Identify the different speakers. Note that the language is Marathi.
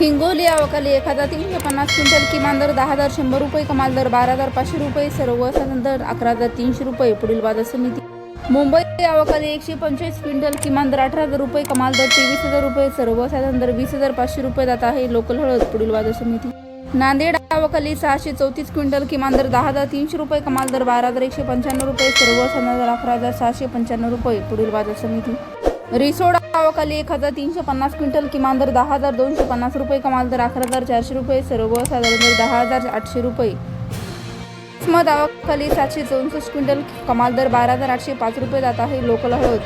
Speaker 1: हिंगोली अवकाली एक हजार तीनशे पन्नास क्विंटल किमान दर दहा हजार शंभर रुपये कमाल दर बारा हजार पाचशे रुपये सर्वसाधारण दर अकरा हजार तीनशे रुपये पुढील बाजार समिती. मुंबई अवकाली एकशे पंचवीस क्विंटल किमान दर अठरा हजार रुपये कमाल दर तेवीस हजार रुपये सर्वसाधारण दर वीस हजार पाचशे रुपये जात आहे लोकल हळद पुढील बाजार समिती. नांदेड अवकाली सहाशे चौतीस क्विंटल किमान दर दहा हजार तीनशे रुपये कमाल दर बारा हजार एकशे पंच्याण्णव रुपये सर्वसाधारण दर अकरा हजार सहाशे पंच्याण्णव रुपये पुढील बाजार समिती. रिसोड गावाखाली एक हजार तीनशे पन्नास क्विंटल किमान दर दहा हजार दोनशे पन्नास रुपये कमाल दर अकरा हजार चारशे रुपये सर्वसाधारण दर दहा हजार आठशे रुपये. मध आवकाली सातशे चौसष्ट क्विंटल कमाल दर बारा हजार आठशे पाच रुपये जात आहे लोकल हळद.